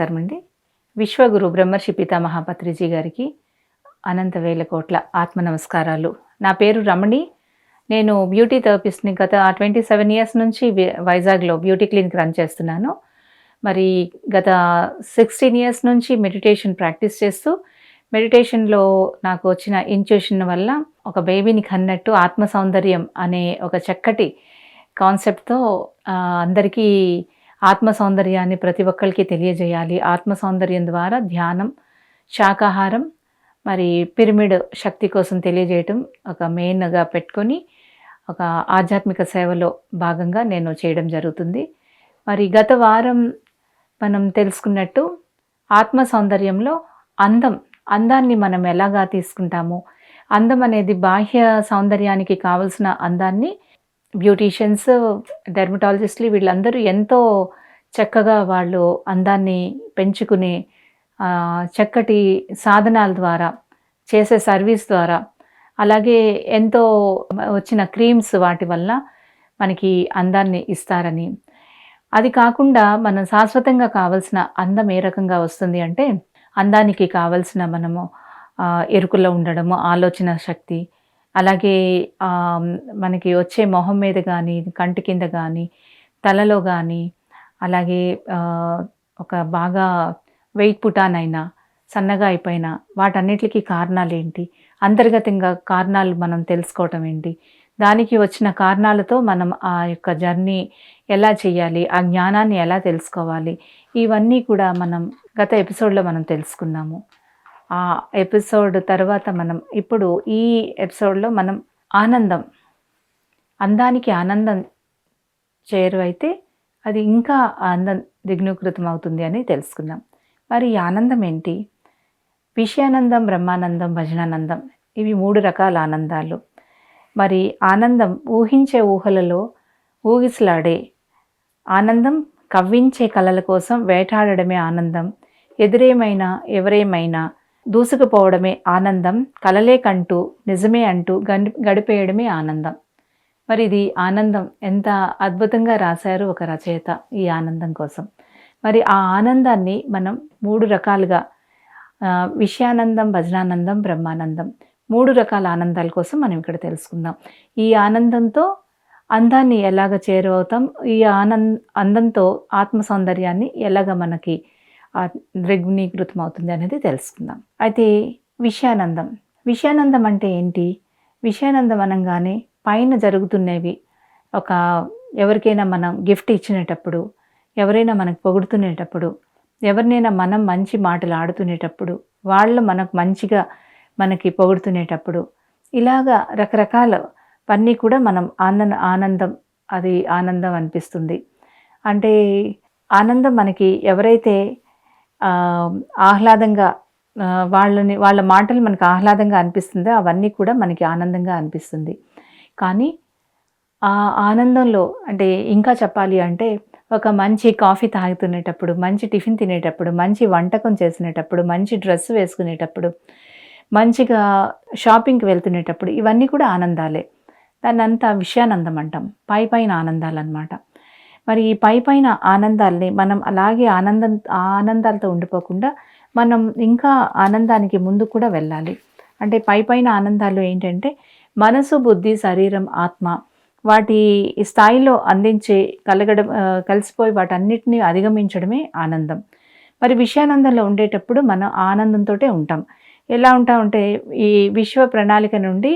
నమస్కారం అండి. విశ్వగురు బ్రహ్మర్షి పితామహ పత్రిజీ గారికి అనంత వేల కోట్ల ఆత్మ నమస్కారాలు. నా పేరు రమణి. నేను బ్యూటీ థెరపిస్ట్ని గత ట్వంటీ సెవెన్ ఇయర్స్ నుంచి వైజాగ్లో బ్యూటీ క్లినిక్ రన్ చేస్తున్నాను. మరి గత సిక్స్టీన్ ఇయర్స్ నుంచి మెడిటేషన్ ప్రాక్టీస్ చేస్తూ మెడిటేషన్లో నాకు వచ్చిన ఇంట్యూషన్ వల్ల ఒక బేబీని కన్నట్టు ఆత్మ సౌందర్యం అనే ఒక చక్కటి కాన్సెప్ట్తో అందరికీ ఆత్మ సౌందర్యాన్ని ప్రతి ఒక్కరికి తెలియజేయాలి. ఆత్మ సౌందర్యం ద్వారా ధ్యానం శాకాహారం మరి పిరమిడ్ శక్తి కోసం తెలియజేయటం ఒక మెయిన్గా పెట్టుకొని ఒక ఆధ్యాత్మిక సేవలో భాగంగా నేను చేయడం జరుగుతుంది. మరి గత వారం మనం తెలుసుకున్నట్టు ఆత్మ సౌందర్యంలో అందం అందాన్ని మనం ఎలాగా తీసుకుంటాము? అందం అనేది బాహ్య సౌందర్యానికి కావలసిన అందాన్ని బ్యూటీషియన్స్ డెర్మటాలజిస్టులు వీళ్ళందరూ ఎంతో చక్కగా వాళ్ళు అందాన్ని పెంచుకునే చక్కటి సాధనాల ద్వారా చేసే సర్వీస్ ద్వారా అలాగే ఎంతో వచ్చిన క్రీమ్స్ వాటి వల్ల మనకి అందాన్ని ఇస్తారని. అది కాకుండా మనం శాశ్వతంగా కావలసిన అందం ఏ రకంగా వస్తుంది అంటే అందానికి కావలసిన మనము ఎరుకుల్లో ఉండడము ఆలోచన శక్తి అలాగే మనకి వచ్చే మొహం మీద కానీ కంటి కింద కానీ తలలో కానీ అలాగే ఒక బాగా వెయిట్ పుటానైనా సన్నగా అయిపోయినా వాటన్నిటికీ కారణాలు ఏంటి అంతర్గతంగా కారణాలు మనం తెలుసుకోవటం ఏంటి? దానికి వచ్చిన కారణాలతో మనం ఆ యొక్క జర్నీ ఎలా చేయాలి? ఆ జ్ఞానాన్ని ఎలా తెలుసుకోవాలి? ఇవన్నీ కూడా మనం గత ఎపిసోడ్లో మనం తెలుసుకున్నాము. ఆ ఎపిసోడ్ తర్వాత మనం ఇప్పుడు ఈ ఎపిసోడ్లో మనం ఆనందం అందానికి ఆనందం చేరువైతే అది ఇంకా ఆనందం దిగ్నీకృతం అవుతుంది అని తెలుసుకుందాం. మరి ఈ ఆనందం ఏంటి? విషయానందం బ్రహ్మానందం భజనానందం ఇవి మూడు రకాల ఆనందాలు. మరి ఆనందం ఊహించే ఊహలలో ఊగిసలాడే ఆనందం కవ్వించే కళల కోసం వేటాడడమే ఆనందం. ఎదురేమైనా ఎవరేమైనా దూసుకుపోవడమే ఆనందం కలలే కంటూ నిజమే అంటూ గడిపేయడమే ఆనందం. మరి ఇది ఆనందం ఎంత అద్భుతంగా రాశారు ఒక రచయిత ఈ ఆనందం కోసం. మరి ఆ ఆనందాన్ని మనం మూడు రకాలుగా విషయానందం భజనానందం బ్రహ్మానందం మూడు రకాల ఆనందాల కోసం మనం ఇక్కడ తెలుసుకుందాం. ఈ ఆనందంతో అందాన్ని ఎలాగ చేరువవుతాం? ఈ ఆనంద అందంతో ఆత్మ సౌందర్యాన్ని ఎలాగ మనకి ఆ, అవుతుంది అనేది తెలుసుకుందాం. అయితే విషయానందం. విషయానందం అంటే ఏంటి? విషయానందం అనగానే పైన జరుగుతున్నవి ఒక ఎవరికైనా మనం గిఫ్ట్ ఇచ్చినటప్పుడు ఎవరైనా మనకు పొగుడుతునేటప్పుడు ఎవరినైనా మనం మంచి మాటలు ఆడుతునేటప్పుడు వాళ్ళు మనకు మంచిగా మనకి పొగుడుతునేటప్పుడు ఇలాగా రకరకాల పన్నీ కూడా మనం ఆనంద ఆనందం అది ఆనందం అనిపిస్తుంది. అంటే ఆనందం మనకి ఎవరైతే ఆహ్లాదంగా వాళ్ళని వాళ్ళ మాటలు మనకు ఆహ్లాదంగా అనిపిస్తుందో. అవన్నీ కూడా మనకి ఆనందంగా అనిపిస్తుంది. కానీ ఆ ఆనందంలో అంటే ఇంకా చెప్పాలి అంటే ఒక మంచి కాఫీ తాగుతునేటప్పుడు మంచి టిఫిన్ తినేటప్పుడు మంచి వంటకం చేసినప్పుడు మంచి డ్రెస్ వేసుకునేటప్పుడు మంచిగా షాపింగ్కి వెళ్తునేటప్పుడు ఇవన్నీ కూడా ఆనందాలే. దాన్ని అంతా విషయానందం అంటాం. పై పైన ఆనందాలు అనమాట మరి ఈ పై పైన ఆనందాల్ని మనం అలాగే ఆనందం ఆ ఆనందాలతో ఉండిపోకుండా మనం ఇంకా ఆనందానికి ముందు కూడా వెళ్ళాలి. అంటే పై పైన ఆనందాలు ఏంటంటే మనసు బుద్ధి శరీరం ఆత్మ వాటి స్థాయిలో అందించే కలగడం కలిసిపోయి వాటన్నిటిని అధిగమించడమే ఆనందం. మరి విషయానందంలో ఉండేటప్పుడు మనం ఆనందంతో ఉంటాం. ఎలా ఉంటామంటే ఈ విశ్వ ప్రణాళిక నుండి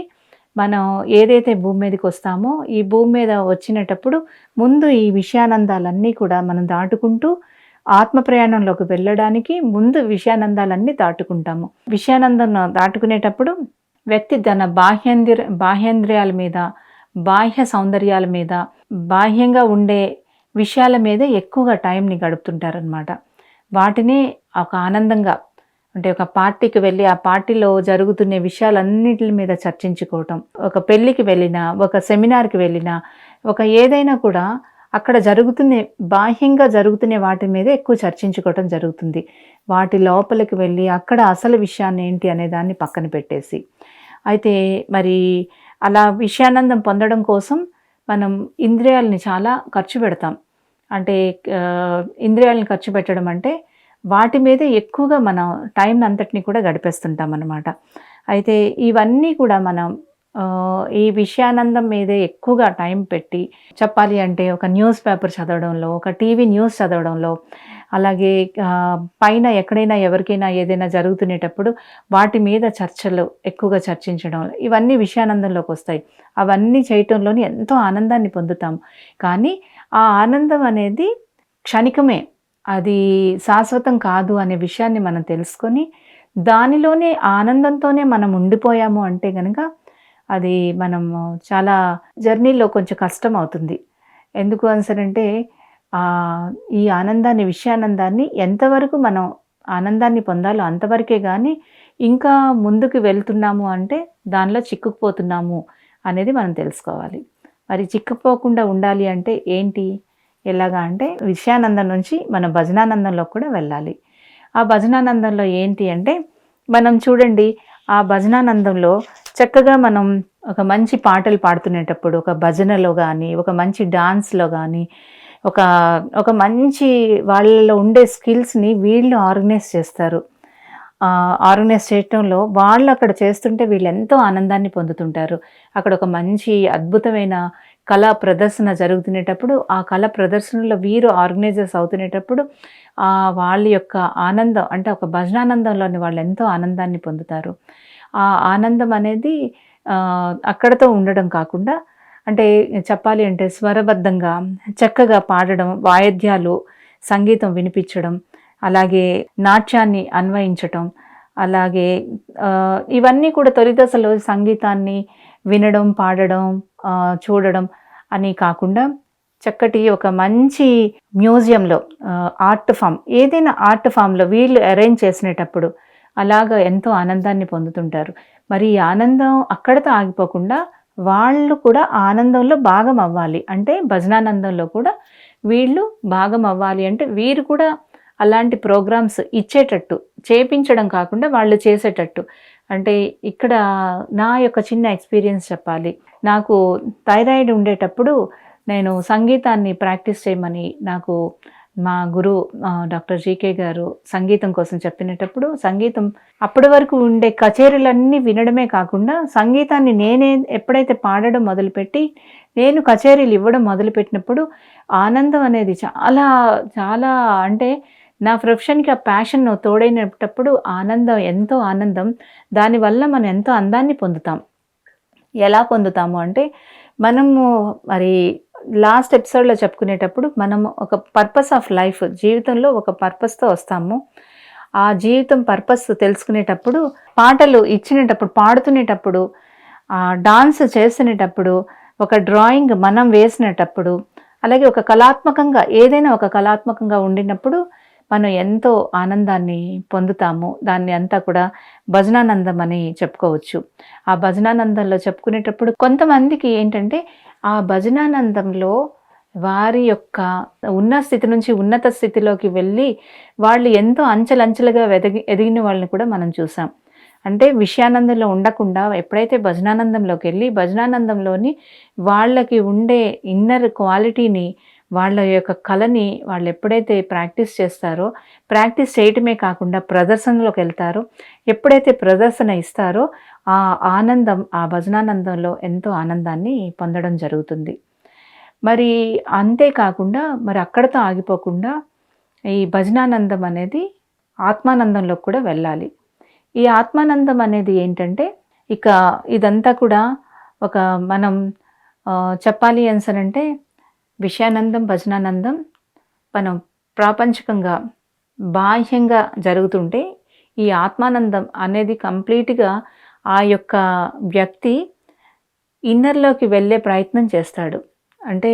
మనం ఏదైతే భూమి మీదకి వస్తామో ఈ భూమి మీద వచ్చినటప్పుడు ముందు ఈ విషయానందాలన్నీ కూడా మనం దాటుకుంటూ ఆత్మ ప్రయాణంలోకి వెళ్ళడానికి ముందు విషయానందాలన్నీ దాటుకుంటాము. విషయానందం దాటుకునేటప్పుడు వ్యక్తి తన బాహ్యేంద్ర బాహ్యేంద్రియాల మీద బాహ్య సౌందర్యాల మీద బాహ్యంగా ఉండే విషయాల మీద ఎక్కువగా టైంని గడుపుతుంటారనమాట వాటిని ఒక ఆనందంగా అంటే ఒక పార్టీకి వెళ్ళి ఆ పార్టీలో జరుగుతున్న విషయాలన్నిటి మీద చర్చించుకోవటం. ఒక పెళ్ళికి వెళ్ళినా ఒక సెమినార్కి వెళ్ళినా ఒక ఏదైనా కూడా అక్కడ జరుగుతున్న బాహ్యంగా జరుగుతున్న వాటి మీద ఎక్కువ చర్చించుకోవటం జరుగుతుంది. వాటి లోపలికి వెళ్ళి అక్కడ అసలు విషయాన్ని ఏంటి అనే దాన్ని పక్కన పెట్టేసి. అయితే మరి అలా విషయానందం పొందడం కోసం మనం ఇంద్రియాలని చాలా ఖర్చు పెడతాం. అంటే ఇంద్రియాలను ఖర్చు పెట్టడం అంటే వాటి మీదే ఎక్కువగా మనం టైం అంతటిని కూడా గడిపేస్తుంటాం అన్నమాట. అయితే ఇవన్నీ కూడా మనం ఈ విషయానందం మీదే ఎక్కువగా టైం పెట్టి చెప్పాలి అంటే ఒక న్యూస్ పేపర్ చదవడంలో ఒక టీవీ న్యూస్ చదవడంలో అలాగే పైన ఎక్కడైనా ఎవరికైనా ఏదైనా జరుగుతునేటప్పుడు వాటి మీద చర్చలు ఎక్కువగా చర్చించడం ఇవన్నీ విషయానందంలోకి వస్తాయి. అవన్నీ చేయటంలోని ఎంతో ఆనందాన్ని పొందుతాం. కానీ ఆ ఆనందం అనేది క్షణికమే. అది శాశ్వతం కాదు అనే విషయాన్ని మనం తెలుసుకొని దానిలోనే ఆనందంతోనే మనం ఉండిపోయాము అంటే కనుక అది మనం చాలా జర్నీలో కొంచెం కష్టం అవుతుంది ఎందుకు అనిసరంటే ఈ ఆనందాన్ని విషయానందాన్ని ఎంతవరకు మనం ఆనందాన్ని పొందాలో అంతవరకే కానీ ఇంకా ముందుకు వెళ్తున్నాము అంటే దానిలో చిక్కుకుపోతున్నాము అనేది మనం తెలుసుకోవాలి. మరి చిక్కుపోకుండా ఉండాలి అంటే ఏంటి? ఎలాగా అంటే విషయానందం నుంచి మనం భజనానందంలో కూడా వెళ్ళాలి. ఆ భజనానందంలో ఏంటి అంటే మనం చూడండి ఆ భజనానందంలో చక్కగా మనం ఒక మంచి పాటలు పాడుతునేటప్పుడు ఒక భజనలో కానీ ఒక మంచి డాన్స్లో కానీ ఒక ఒక మంచి వాళ్ళలో ఉండే స్కిల్స్ని వీళ్ళు ఆర్గనైజ్ చేస్తారు. ఆర్గనైజ్ చేయటంలో వాళ్ళు అక్కడ చేస్తుంటే వీళ్ళు ఎంతో ఆనందాన్ని పొందుతుంటారు. అక్కడ ఒక మంచి అద్భుతమైన కళా ప్రదర్శన జరుగుతునేటప్పుడు ఆ కళా ప్రదర్శనలో వీరు ఆర్గనైజర్స్ అవుతునేటప్పుడు వాళ్ళ యొక్క ఆనందం అంటే ఒక భజనానందంలోని వాళ్ళు ఎంతో ఆనందాన్ని పొందుతారు. ఆ ఆనందం అనేది అక్కడతో ఉండడం కాకుండా అంటే చెప్పాలి అంటే స్వరబద్ధంగా చక్కగా పాడడం వాయిద్యాలు సంగీతం వినిపించడం అలాగే నాట్యాన్ని అన్వయించటం అలాగే ఇవన్నీ కూడా తొలి దశలో సంగీతాన్ని వినడం పాడడం చూడడం అని కాకుండా చక్కటి ఒక మంచి మ్యూజియంలో ఆర్ట్ ఫామ్ ఏదైనా ఆర్ట్ ఫామ్లో వీళ్ళు అరేంజ్ చేసినప్పుడు అలాగ ఎంతో ఆనందాన్ని పొందుతుంటారు. మరి ఈ ఆనందం అక్కడతో ఆగిపోకుండా వాళ్ళు కూడా ఆనందంలో భాగం అవ్వాలి. అంటే భజనానందంలో కూడా వీళ్ళు భాగం అవ్వాలి అంటే వీరు కూడా అలాంటి ప్రోగ్రామ్స్ ఇచ్చేటట్టు చేపించడం కాకుండా వాళ్ళు చేసేటట్టు. అంటే ఇక్కడ నా యొక్క చిన్న ఎక్స్పీరియన్స్ చెప్పాలి. నాకు థైరాయిడ్ ఉండేటప్పుడు నేను సంగీతాన్ని ప్రాక్టీస్ చేయమని నాకు మా గురు డాక్టర్ జీకే గారు సంగీతం కోసం చెప్పినప్పుడు సంగీతం అప్పటి వరకు ఉండే కచేరీలన్నీ వినడమే కాకుండా సంగీతాన్ని నేనే ఎప్పుడైతే పాడడం మొదలుపెట్టి నేను కచేరీలు ఇవ్వడం మొదలుపెట్టినప్పుడు ఆనందం అనేది చాలా చాలా అంటే నా ప్రొఫెషన్కి ఆ ప్యాషన్ తోడైనప్పుడు ఆనందం ఎంతో ఆనందం. దానివల్ల మనం ఎంతో అందాన్ని పొందుతాం. ఎలా పొందుతాము అంటే మనము మరి లాస్ట్ ఎపిసోడ్లో చెప్పుకునేటప్పుడు మనం ఒక పర్పస్ ఆఫ్ లైఫ్ జీవితంలో ఒక పర్పస్తో వస్తాము. ఆ జీవితం పర్పస్ తెలుసుకునేటప్పుడు పాటలు ఇచ్చినటప్పుడు పాడుతునేటప్పుడు డాన్స్ చేసినటప్పుడు ఒక డ్రాయింగ్ మనం వేసినటప్పుడు అలాగే ఒక కళాత్మకంగా ఏదైనా ఒక కళాత్మకంగా ఉండినప్పుడు మనం ఎంతో ఆనందాన్ని పొందుతాము దాన్ని అంతా కూడా భజనానందం అని చెప్పుకోవచ్చు. ఆ భజనానందంలో చెప్పుకునేటప్పుడు కొంతమందికి ఏంటంటే ఆ భజనానందంలో వారి యొక్క ఉన్న స్థితి నుంచి ఉన్నత స్థితిలోకి వెళ్ళి వాళ్ళు ఎంతో అంచెలంచెలుగా ఎదిగి ఎదిగిన వాళ్ళని కూడా మనం చూసాం. అంటే విషయానందంలో ఉండకుండా ఎప్పుడైతే భజనానందంలోకి వెళ్ళి భజనానందంలోని వాళ్ళకి ఉండే ఇన్నర్ క్వాలిటీని వాళ్ళ యొక్క కళని వాళ్ళు ఎప్పుడైతే ప్రాక్టీస్ చేస్తారో ప్రాక్టీస్ చేయటమే కాకుండా ప్రదర్శనలోకి వెళ్తారో ఎప్పుడైతే ప్రదర్శన ఇస్తారో ఆ ఆనందం ఆ భజనానందంలో ఎంతో ఆనందాన్ని పొందడం జరుగుతుంది. మరి అంతేకాకుండా మరి అక్కడతో ఆగిపోకుండా ఈ భజనానందం అనేది ఆత్మానందంలోకి కూడా వెళ్ళాలి. ఈ ఆత్మానందం అనేది ఏంటంటే ఇక ఇదంతా కూడా ఒక మనం చెప్పాలి అంటే విషయానందం భజనానందం మనం ప్రాపంచికంగా బాహ్యంగా జరుగుతుంటే ఈ ఆత్మానందం అనేది కంప్లీట్గా ఆ యొక్క వ్యక్తి ఇన్నర్లోకి వెళ్ళే ప్రయత్నం చేస్తాడు. అంటే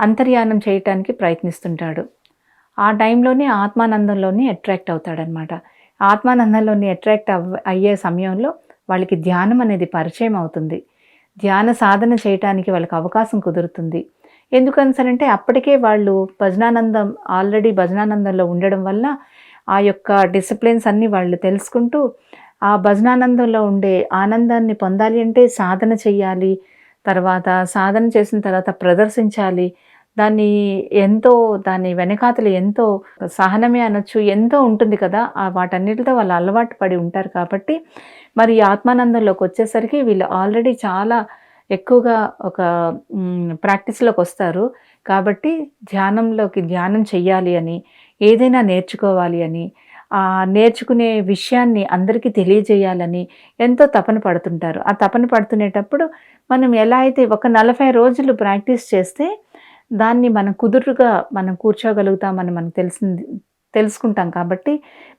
అంతర్యానం చేయటానికి ప్రయత్నిస్తుంటాడు. ఆ టైంలోనే ఆత్మానందంలోనే అట్రాక్ట్ అవుతాడనమాట. ఆత్మానందంలోని అట్రాక్ట్ అవ్ అయ్యే సమయంలో వాళ్ళకి ధ్యానం అనేది పరిచయం అవుతుంది. ధ్యాన సాధన చేయటానికి వాళ్ళకి అవకాశం కుదురుతుంది. ఎందుకనిసరంటే అప్పటికే వాళ్ళు భజనానందం ఆల్రెడీ భజనానందంలో ఉండడం వల్ల ఆ యొక్క డిసిప్లిన్స్ అన్నీ వాళ్ళు తెలుసుకుంటూ ఆ భజనానందంలో ఉండే ఆనందాన్ని పొందాలి అంటే సాధన చెయ్యాలి తర్వాత సాధన చేసిన తర్వాత ప్రదర్శించాలి. దాన్ని ఎంతో దాని వెనకాతలు ఎంతో సహనమే అనొచ్చు ఎంతో ఉంటుంది కదా. ఆ వాటన్నిటితో వాళ్ళు అలవాటు పడి ఉంటారు కాబట్టి మరి ఆత్మానందంలోకి వచ్చేసరికి వీళ్ళు ఆల్రెడీ చాలా ఎక్కువగా ఒక ప్రాక్టీస్లోకి వస్తారు. కాబట్టి ధ్యానంలోకి ధ్యానం చెయ్యాలి అని ఏదైనా నేర్చుకోవాలి అని ఆ నేర్చుకునే విషయాన్ని అందరికీ తెలియజేయాలని ఎంతో తపన పడుతుంటారు. ఆ తపన పడుతునేటప్పుడు మనం ఎలా అయితే ఒక నలభై రోజులు ప్రాక్టీస్ చేస్తే దాన్ని మనం కుదురుగా మనం కూర్చోగలుగుతామని మనకు తెలిసింది తెలుసుకుంటాం. కాబట్టి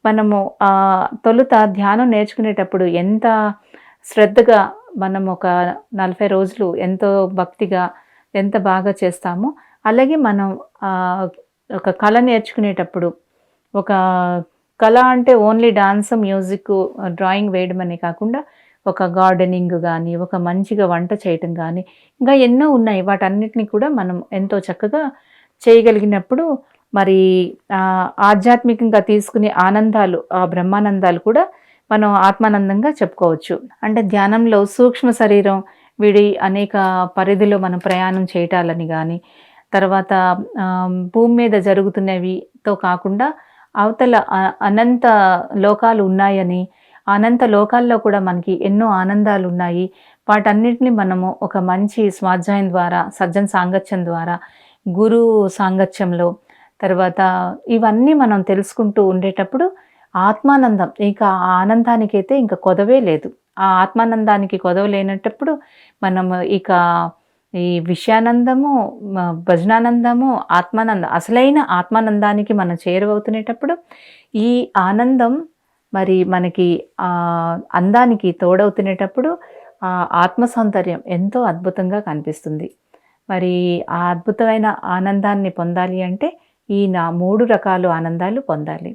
మనము తొలుత ధ్యానం నేర్చుకునేటప్పుడు ఎంత శ్రద్ధగా మనం ఒక నలభై రోజులు ఎంతో భక్తిగా ఎంత బాగా చేస్తామో అలాగే మనం ఒక కళ నేర్చుకునేటప్పుడు ఒక కళ అంటే ఓన్లీ డాన్స్ మ్యూజిక్ డ్రాయింగ్ వేయడం అనే కాకుండా ఒక గార్డెనింగ్ కానీ ఒక మంచిగా వంట చేయటం కానీ ఇంకా ఎన్నో ఉన్నాయి. వాటన్నిటిని కూడా మనం ఎంతో చక్కగా చేయగలిగినప్పుడు మరి ఆధ్యాత్మికంగా తీసుకునే ఆనందాలు ఆ బ్రహ్మానందాలు కూడా మనం ఆత్మానందంగా చెప్పుకోవచ్చు. అంటే ధ్యానంలో సూక్ష్మ శరీరం విడి అనేక పరిధిలో మనం ప్రయాణం చేయటాలని కానీ తర్వాత భూమి మీద జరుగుతున్నవితో కాకుండా అవతల అనంత లోకాలు ఉన్నాయని అనంత లోకాల్లో కూడా మనకి ఎన్నో ఆనందాలు ఉన్నాయి. వాటన్నిటిని మనము ఒక మంచి స్వాధ్యాయం ద్వారా సజ్జన సాంగత్యం ద్వారా గురు సాంగత్యంలో తర్వాత ఇవన్నీ మనం తెలుసుకుంటూ ఉండేటప్పుడు ఆత్మానందం. ఇంకా ఆ ఆనందానికైతే ఇంకా కొదవే లేదు. ఆ ఆత్మానందానికి కొదవ లేనటప్పుడు మనం ఇక ఈ విషయానందము భజనానందము ఆత్మానందం అసలైన ఆత్మానందానికి మనం చేరువవుతునేటప్పుడు ఈ ఆనందం మరి మనకి అందానికి తోడవుతునేటప్పుడు ఆ ఆత్మ సౌందర్యం ఎంతో అద్భుతంగా కనిపిస్తుంది. మరి ఆ అద్భుతమైన ఆనందాన్ని పొందాలి అంటే ఈ నా మూడు రకాలు ఆనందాలు పొందాలి.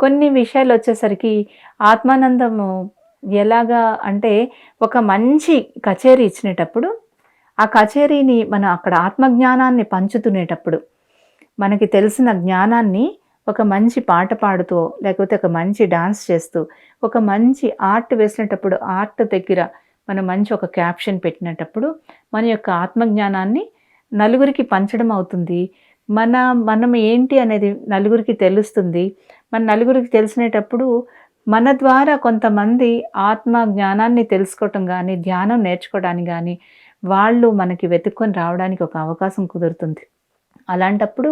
కొన్ని విషయాలు వచ్చేసరికి ఆత్మానందము ఎలాగా అంటే ఒక మంచి కచేరీ ఇచ్చినటప్పుడు ఆ కచేరీని మనం అక్కడ ఆత్మజ్ఞానాన్ని పంచుతునేటప్పుడు మనకి తెలిసిన జ్ఞానాన్ని ఒక మంచి పాట పాడుతూ లేకపోతే ఒక మంచి డాన్స్ చేస్తూ ఒక మంచి ఆర్ట్ వేసినటప్పుడు ఆర్ట్ దగ్గర మనం మంచి ఒక క్యాప్షన్ పెట్టినటప్పుడు మన యొక్క ఆత్మజ్ఞానాన్ని నలుగురికి పంచడం అవుతుంది. మన మనం ఏంటి అనేది నలుగురికి తెలుస్తుంది. మన నలుగురికి తెలిసినేటప్పుడు మన ద్వారా కొంతమంది ఆత్మ జ్ఞానాన్ని తెలుసుకోవటం కానీ ధ్యానం నేర్చుకోవడానికి కానీ వాళ్ళు మనకి వెతుక్కొని రావడానికి ఒక అవకాశం కుదురుతుంది. అలాంటప్పుడు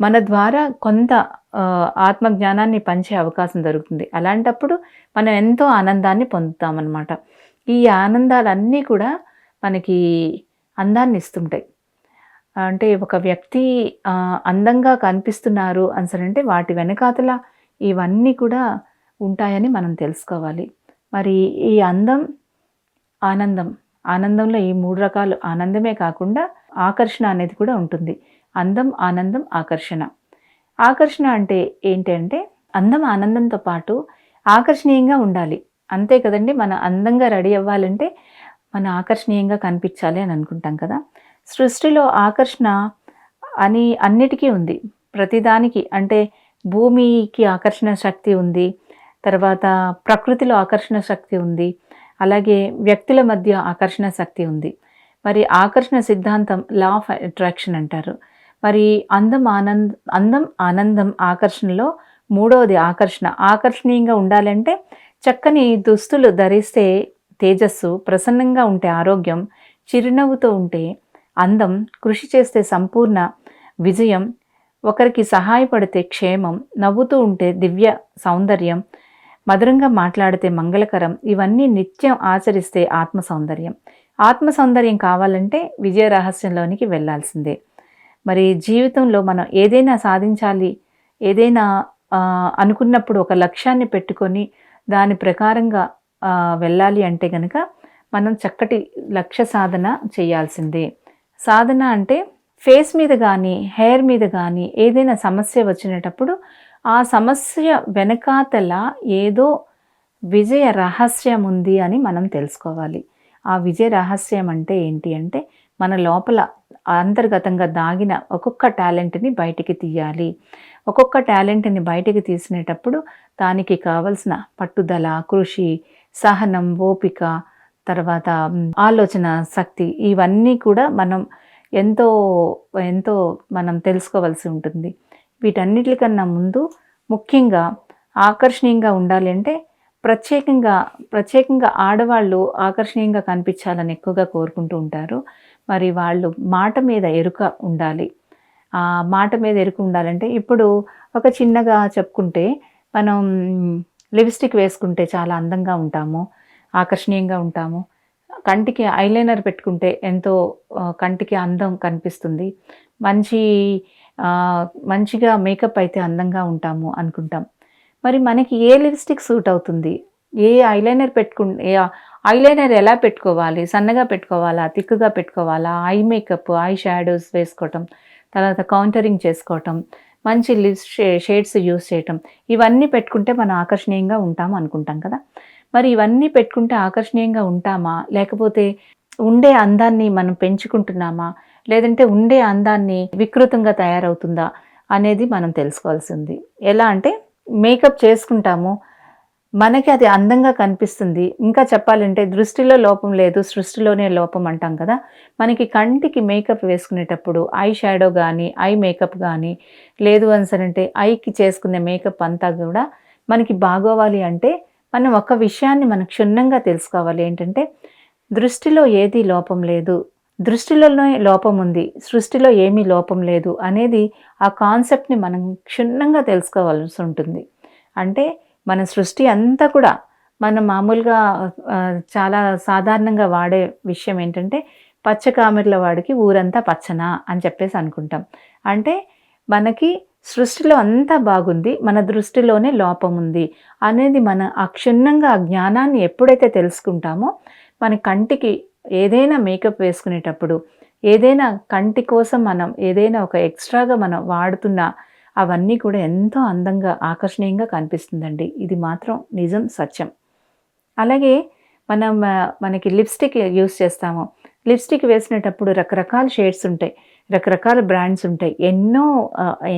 మన ద్వారా కొంత ఆత్మ జ్ఞానాన్ని పంచే అవకాశం దొరుకుతుంది. అలాంటప్పుడు మనం ఎంతో ఆనందాన్ని పొందుతామన్నమాట. ఈ ఆనందాలన్నీ కూడా మనకి అందాన్ని ఇస్తుంటాయి. అంటే ఒక వ్యక్తి అందంగా కనిపిస్తున్నారు అంటే వాటి వెనకాతల ఇవన్నీ కూడా ఉంటాయని మనం తెలుసుకోవాలి. మరి ఈ అందం ఆనందం ఆనందంలో ఈ మూడు రకాలు ఆనందమే కాకుండా ఆకర్షణ అనేది కూడా ఉంటుంది. అందం ఆనందం ఆకర్షణ. ఆకర్షణ అంటే ఏంటంటే అందం ఆనందంతో పాటు ఆకర్షణీయంగా ఉండాలి. అంతే కదండి మన అందంగా రెడీ అవ్వాలంటే మన ఆకర్షణీయంగా కనిపించాలి అని అనుకుంటాం కదా. సృష్టిలో ఆకర్షణ అని అన్నిటికీ ఉంది. ప్రతిదానికి అంటే భూమికి ఆకర్షణ శక్తి ఉంది. తర్వాత ప్రకృతిలో ఆకర్షణ శక్తి ఉంది. అలాగే వ్యక్తుల మధ్య ఆకర్షణ శక్తి ఉంది. మరి ఆకర్షణ సిద్ధాంతం లా ఆఫ్ అట్రాక్షన్ అంటారు. మరి అందం ఆనంద్ అందం ఆనందం ఆకర్షణలో మూడవది ఆకర్షణ. ఆకర్షణీయంగా ఉండాలంటే చక్కని దుస్తులు ధరిస్తే తేజస్సు ప్రసన్నంగా ఉంటే ఆరోగ్యం చిరునవ్వుతో ఉంటే అందం కృషి చేస్తే సంపూర్ణ విజయం ఒకరికి సహాయపడితే క్షేమం నవ్వుతూ ఉంటే దివ్య సౌందర్యం మధురంగా మాట్లాడితే మంగళకరం ఇవన్నీ నిత్యం ఆచరిస్తే ఆత్మ సౌందర్యం. ఆత్మ సౌందర్యం కావాలంటే విజయ రహస్యంలోనికి వెళ్ళాల్సిందే మరి జీవితంలో మనం ఏదైనా సాధించాలి ఏదైనా అనుకున్నప్పుడు ఒక లక్ష్యాన్ని పెట్టుకొని దాని ప్రకారంగా వెళ్ళాలి అంటే కనుక మనం చక్కటి లక్ష్య సాధన చేయాల్సిందే. సాధన అంటే ఫేస్ మీద కానీ హెయిర్ మీద కానీ ఏదైనా సమస్య వచ్చినప్పుడు ఆ సమస్య వెనకాతల ఏదో విజయ రహస్యం ఉంది అని మనం తెలుసుకోవాలి. ఆ విజయ రహస్యం అంటే ఏంటి అంటే మన లోపల అంతర్గతంగా దాగిన ఒక్కొక్క టాలెంట్ని బయటికి తీయాలి. ఒక్కొక్క టాలెంట్ని బయటికి తీసినప్పుడు దానికి కావలసిన పట్టుదల కృషి సహనం ఓపిక తర్వాత ఆలోచన శక్తి ఇవన్నీ కూడా మనం ఎంతో ఎంతో మనం తెలుసుకోవాల్సి ఉంటుంది. వీటన్నిటికన్నా ముందు ముఖ్యంగా ఆకర్షణీయంగా ఉండాలి అంటే ప్రత్యేకంగా ప్రత్యేకంగా ఆడవాళ్ళు ఆకర్షణీయంగా కనిపించాలని ఎక్కువగా కోరుకుంటూ ఉంటారు. మరి వాళ్ళు మాట మీద ఎరుక ఉండాలి. ఆ మాట మీద ఎరుక ఉండాలంటే ఇప్పుడు ఒక చిన్నగా చెప్పుకుంటే మనం లిప్స్టిక్ వేసుకుంటే చాలా అందంగా ఉంటాము. ఆకర్షణీయంగా ఉంటాము. కంటికి ఐలైనర్ పెట్టుకుంటే ఎంతో కంటికి అందం కనిపిస్తుంది. మంచి మంచిగా మేకప్ అయితే అందంగా ఉంటాము అనుకుంటాం. మరి మనకి ఏ లిప్స్టిక్ సూట్ అవుతుంది? ఏ ఐలైనర్ పెట్టుకు ఏ ఐలైనర్ ఎలా పెట్టుకోవాలి? సన్నగా పెట్టుకోవాలా? తిక్కుగా పెట్టుకోవాలా? ఐ మేకప్ ఐ షాడోస్ వేసుకోవటం తర్వాత కౌంటరింగ్ చేసుకోవటం మంచి లిప్స్ షేడ్స్ యూస్ చేయటం ఇవన్నీ పెట్టుకుంటే మనం ఆకర్షణీయంగా ఉంటాం అనుకుంటాం కదా? మరి ఇవన్నీ పెట్టుకుంటే ఆకర్షణీయంగా ఉంటామా? లేకపోతే ఉండే అందాన్ని మనం పెంచుకుంటున్నామా? లేదంటే ఉండే అందాన్ని వికృతంగా తయారవుతుందా అనేది మనం తెలుసుకోవాల్సి ఉంది ఎలా అంటే మేకప్ చేసుకుంటాము. మనకి అది అందంగా కనిపిస్తుంది. ఇంకా చెప్పాలంటే దృష్టిలో లోపం లేదు సృష్టిలోనే లోపం అంటాం కదా. మనకి కంటికి మేకప్ వేసుకునేటప్పుడు ఐ షాడో కానీ ఐ మేకప్ కానీ లేదు అంటే ఐకి చేసుకునే మేకప్ అంతా కూడా మనకి బాగోవాలి అంటే మనం ఒక విషయాన్ని మనం క్షుణ్ణంగా తెలుసుకోవాలి. ఏంటంటే దృష్టిలో ఏది లోపం లేదు? దృష్టిలోనే లోపం ఉంది. సృష్టిలో ఏమీ లోపం లేదు అనేది ఆ కాన్సెప్ట్ని మనం క్షుణ్ణంగా తెలుసుకోవాల్సి ఉంటుంది. అంటే మన సృష్టి అంతా కూడా మనం మామూలుగా చాలా సాధారణంగా వాడే విషయం ఏంటంటే పచ్చ కామెర్ల వాడికి ఊరంతా పచ్చనా అని చెప్పేసి అనుకుంటాం. అంటే మనకి సృష్టిలో అంతా బాగుంది మన దృష్టిలోనే లోపం ఉంది అనేది మన అక్షుణ్ణంగా ఆ జ్ఞానాన్ని ఎప్పుడైతే తెలుసుకుంటామో మన కంటికి ఏదైనా మేకప్ వేసుకునేటప్పుడు ఏదైనా కంటి కోసం మనం ఏదైనా ఒక ఎక్స్ట్రాగా మనం వాడుతున్న అవన్నీ కూడా ఎంతో అందంగా ఆకర్షణీయంగా కనిపిస్తుందండి. ఇది మాత్రం నిజం సత్యం. అలాగే మనం మనకి లిప్స్టిక్ యూస్ చేస్తాము. లిప్స్టిక్ వేసినప్పుడు రకరకాల షేడ్స్ ఉంటాయి. రకరకాల బ్రాండ్స్ ఉంటాయి. ఎన్నో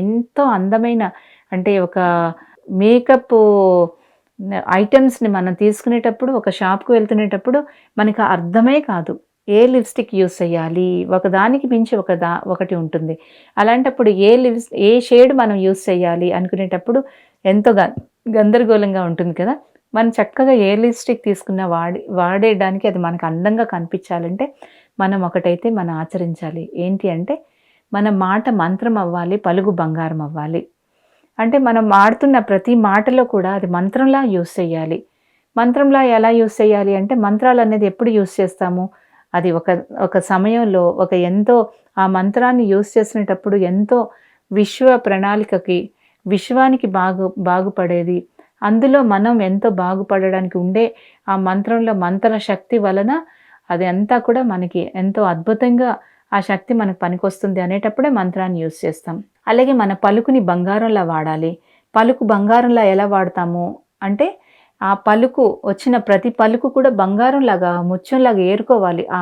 ఎంతో అందమైన అంటే ఒక మేకప్ ఐటమ్స్ని మనం తీసుకునేటప్పుడు ఒక షాప్కి వెళ్తునేటప్పుడు మనకు అర్థమే కాదు. ఏ లిప్స్టిక్ యూస్ చేయాలి? ఒకదానికి మించి ఒక దా ఒకటి ఉంటుంది. అలాంటప్పుడు ఏ లిప్స్ ఏ షేడ్ మనం యూస్ చేయాలి అనుకునేటప్పుడు ఎంతో గందరగోళంగా ఉంటుంది కదా. మనం చక్కగా ఏ లిప్స్టిక్ తీసుకున్న వాడి వాడేయడానికి అది మనకు అందంగా కనిపించాలంటే మనం ఒకటైతే మనం ఆచరించాలి. ఏంటి అంటే మన మాట మంత్రం అవ్వాలి పలుగు బంగారం అవ్వాలి. అంటే మనం మాడుతున్న ప్రతి మాటలో కూడా అది మంత్రంలా యూస్ చేయాలి. మంత్రంలా ఎలా యూస్ చేయాలి అంటే మంత్రాలు అనేది ఎప్పుడు యూస్ చేస్తాము? అది ఒక ఒక సమయంలో ఒక ఎంతో ఆ మంత్రాన్ని యూస్ చేసినప్పుడు ఎంతో విశ్వ ప్రణాళికకి విశ్వానికి బాగు బాగుపడేది. అందులో మనం ఎంతో బాగుపడడానికి ఉండే ఆ మంత్రంలో మంత్ర శక్తి వలన అది అంతా కూడా మనకి ఎంతో అద్భుతంగా ఆ శక్తి మనకు పనికొస్తుంది అనేటప్పుడే మంత్రాన్ని యూజ్ చేస్తాం. అలాగే మన పలుకుని బంగారంలా వాడాలి. పలుకు బంగారంలా ఎలా వాడతాము అంటే ఆ పలుకు వచ్చిన ప్రతి పలుకు కూడా బంగారంలాగా ముత్యంలాగా ఏరుకోవాలి. ఆ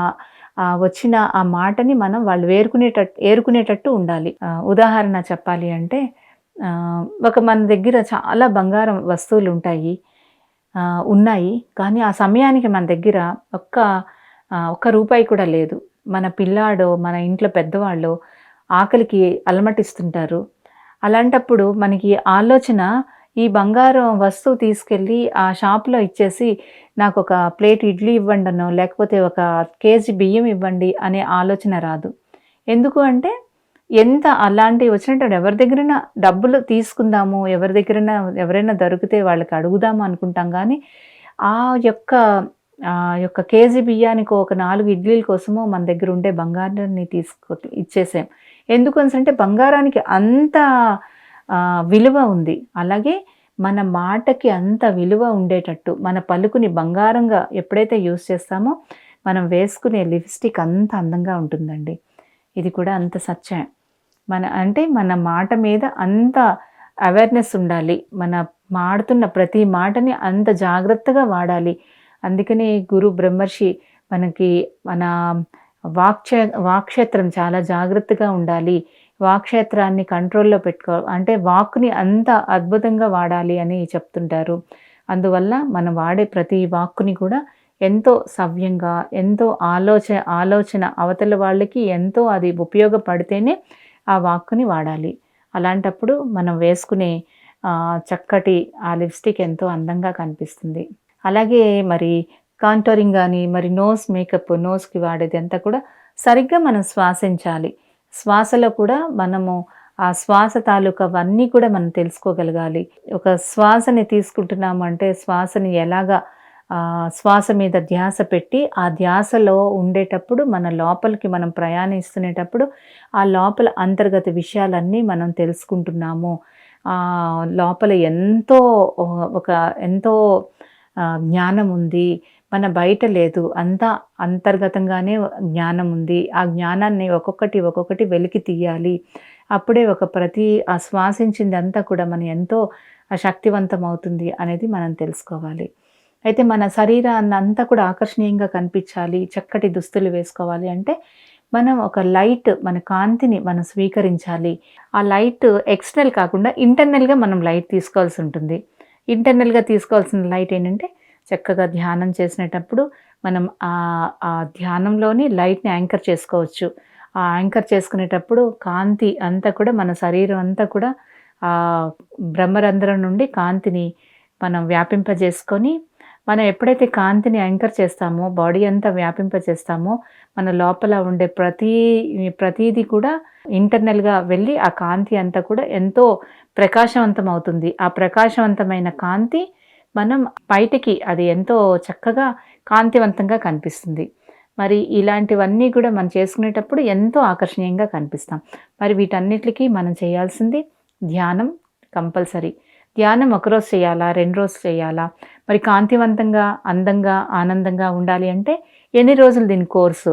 వచ్చిన ఆ మాటని మనం వాళ్ళు వేరుకునేటట్టు ఏరుకునేటట్టు ఉండాలి. ఉదాహరణ చెప్పాలి అంటే ఒక మన దగ్గర చాలా బంగారం వస్తువులు ఉంటాయి. ఉన్నాయి. కానీ ఆ సమయానికి మన దగ్గర ఒక్క ఒక్క రూపాయి కూడా లేదు. మన పిల్లాడో మన ఇంట్లో పెద్దవాళ్ళు ఆకలికి అలమటిస్తుంటారు. అలాంటప్పుడు మనకి ఆలోచన ఈ బంగారం వస్తువు తీసుకెళ్ళి ఆ షాప్లో ఇచ్చేసి నాకు ఒక ప్లేట్ ఇడ్లీ ఇవ్వండి అనో లేకపోతే ఒక కేజీ బియ్యం ఇవ్వండి అనే ఆలోచన రాదు. ఎందుకు అంటే ఎంత అలాంటివి వచ్చినట్టు ఎవరి దగ్గరైనా డబ్బులు తీసుకుందాము ఎవరి దగ్గరైనా ఎవరైనా దొరికితే వాళ్ళకి అడుగుదాము అనుకుంటాం కానీ ఆ యొక్క యొక్క కేజీ బియ్యానికి ఒక నాలుగు ఇడ్లీల కోసమో మన దగ్గర ఉండే బంగారాన్ని తీసుకో ఇచ్చేసాం. ఎందుకు అంటే బంగారానికి అంత విలువ ఉంది. అలాగే మన మాటకి అంత విలువ ఉండేటట్టు మన పలుకుని బంగారంగా ఎప్పుడైతే యూస్ చేస్తామో మనం వేసుకునే లిప్స్టిక్ అంత అందంగా ఉంటుందండి. ఇది కూడా అంత సత్యం. మన అంటే మన మాట మీద అంత అవేర్నెస్ ఉండాలి. మన మాడుతున్న ప్రతి మాటని అంత జాగ్రత్తగా వాడాలి. అందుకని గురు బ్రహ్మర్షి మనకి మన వాక్ష వాక్షేత్రం చాలా జాగ్రత్తగా ఉండాలి. వాక్షేత్రాన్ని కంట్రోల్లో పెట్టుకో అంటే వాక్ని అంత అద్భుతంగా వాడాలి అని చెప్తుంటారు. అందువల్ల మనం వాడే ప్రతి వాక్కుని కూడా ఎంతో సవ్యంగా ఎంతో ఆలోచన ఆలోచన అవతల వాళ్ళకి ఎంతో అది ఉపయోగపడితేనే ఆ వాక్కుని వాడాలి. అలాంటప్పుడు మనం వేసుకునే చక్కటి ఆ లిప్స్టిక్ ఎంతో అందంగా కనిపిస్తుంది. అలాగే మరి కాంటోరింగ్ కానీ మరి నోస్ మేకప్ నోస్కి వాడేది అంతా కూడా సరిగ్గా మనం శ్వాసించాలి. శ్వాసలో కూడా మనము ఆ శ్వాస తాలూకవన్నీ కూడా మనం తెలుసుకోగలగాలి. ఒక శ్వాసని తీసుకుంటున్నాము అంటే శ్వాసని ఎలాగా శ్వాస మీద ధ్యాస పెట్టి ఆ ధ్యాసలో ఉండేటప్పుడు మన లోపలికి మనం ప్రయాణిస్తునేటప్పుడు ఆ లోపల అంతర్గత విషయాలన్నీ మనం తెలుసుకుంటున్నాము. లోపల ఎంతో ఒక ఎంతో జ్ఞానం ఉంది మన బయట లేదు అంతా అంతర్గతంగానే జ్ఞానం ఉంది ఆ జ్ఞానాన్ని ఒక్కొక్కటి ఒక్కొక్కటి వెలికి తీయాలి. అప్పుడే ఒక ప్రతి ఆ శ్వాసించింది అంతా కూడా మన ఎంతో శక్తివంతం అవుతుంది అనేది మనం తెలుసుకోవాలి. అయితే మన శరీరాన్ని అంతా కూడా ఆకర్షణీయంగా కనిపించాలి చక్కటి దుస్తులు వేసుకోవాలి అంటే మనం ఒక లైట్ మన కాంతిని మనం స్వీకరించాలి. ఆ లైట్ ఎక్స్టర్నల్ కాకుండా ఇంటర్నల్గా మనం లైట్ తీసుకోవాల్సి ఉంటుంది. ఇంటర్నల్గా తీసుకోవాల్సిన లైట్ ఏంటంటే చక్కగా ధ్యానం చేసినప్పుడు మనం ఆ ధ్యానంలోని లైట్ని యాంకర్ చేసుకోవచ్చు. ఆ యాంకర్ చేసుకునేటప్పుడు కాంతి అంతా కూడా మన శరీరం అంతా కూడా బ్రహ్మరంధ్రం నుండి కాంతిని మనం వ్యాపింపజేసుకొని మనం ఎప్పుడైతే కాంతిని యాంకర్ చేస్తామో బాడీ అంతా వ్యాపింపజేస్తామో మన లోపల ఉండే ప్రతి ప్రతీది కూడా ఇంటర్నల్గా వెళ్ళి ఆ కాంతి అంతా కూడా ఎంతో ప్రకాశవంతం అవుతుంది ఆ ప్రకాశవంతమైన కాంతి మనం బయటికి అది ఎంతో చక్కగా కాంతివంతంగా కనిపిస్తుంది. మరి ఇలాంటివన్నీ కూడా మనం చేసుకునేటప్పుడు ఎంతో ఆకర్షణీయంగా కనిపిస్తాం. మరి వీటన్నిటికీ మనం చేయాల్సింది ధ్యానం కంపల్సరీ. ధ్యానం ఒకరోజు చేయాలా? రెండు రోజులు చేయాలా? మరి కాంతివంతంగా అందంగా ఆనందంగా ఉండాలి అంటే ఎన్ని రోజులు దీని కోర్సు?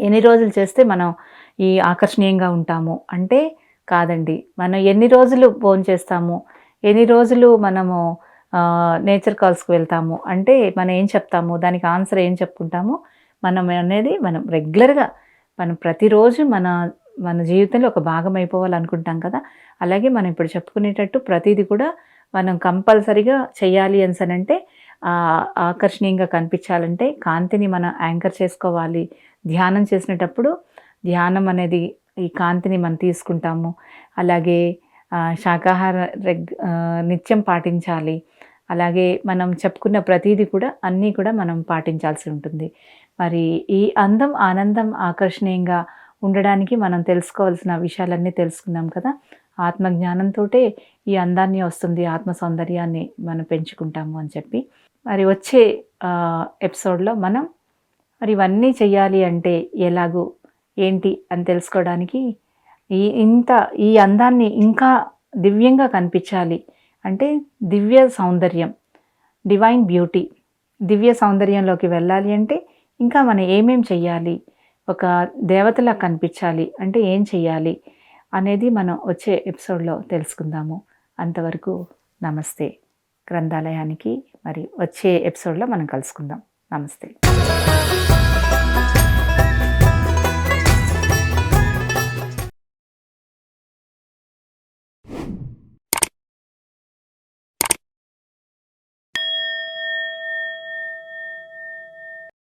ఎన్ని రోజులు చేస్తే మనం ఈ ఆకర్షణీయంగా ఉంటాము? అంటే కాదండి. మనం ఎన్ని రోజులు ఫోన్ చేస్తాము? ఎన్ని రోజులు మనము నేచర్ కాల్స్కి వెళ్తాము? అంటే మనం ఏం చెప్తాము? దానికి ఆన్సర్ ఏం చెప్పుకుంటాము? మనం అనేది మనం రెగ్యులర్గా మనం ప్రతిరోజు మన మన జీవితంలో ఒక భాగం అయిపోవాలనుకుంటాం కదా. అలాగే మనం ఇప్పుడు చెప్పుకునేటట్టు ప్రతిదీ కూడా మనం కంపల్సరిగా చేయాలి అంటే ఆకర్షణీయంగా కనిపించాలంటే కాంతిని మనం యాంకర్ చేసుకోవాలి. ధ్యానం చేసినటప్పుడు ధ్యానం అనేది ఈ కాంతిని మనం తీసుకుంటాము. అలాగే శాకాహార రెగ్ నిత్యం పాటించాలి. అలాగే మనం చెప్పుకున్న ప్రతీది కూడా అన్నీ కూడా మనం పాటించాల్సి ఉంటుంది. మరి ఈ అందం ఆనందం ఆకర్షణీయంగా ఉండడానికి మనం తెలుసుకోవాల్సిన విషయాలన్నీ తెలుసుకున్నాం కదా. ఆత్మజ్ఞానంతో ఈ అందాన్ని వస్తుంది ఆత్మ సౌందర్యాన్ని మనం పెంచుకుంటాము అని చెప్పి. మరి వచ్చే ఎపిసోడ్లో మనం మరి ఇవన్నీ చేయాలి అంటే ఎలాగూ ఏంటి అని తెలుసుకోవడానికి ఈ ఇంత ఈ అందాన్ని ఇంకా దివ్యంగా కనిపించాలి అంటే దివ్య సౌందర్యం డివైన్ బ్యూటీ. దివ్య సౌందర్యంలోకి వెళ్ళాలి అంటే ఇంకా మనం ఏమేం చెయ్యాలి ఒక దేవతలా కనిపించాలి అంటే ఏం చెయ్యాలి అనేది మనం వచ్చే ఎపిసోడ్లో తెలుసుకుందాము. అంతవరకు నమస్తే. గ్రంథాలయానికి మరి వచ్చే ఎపిసోడ్లో మనం కలుసుకుందాం. నమస్తే.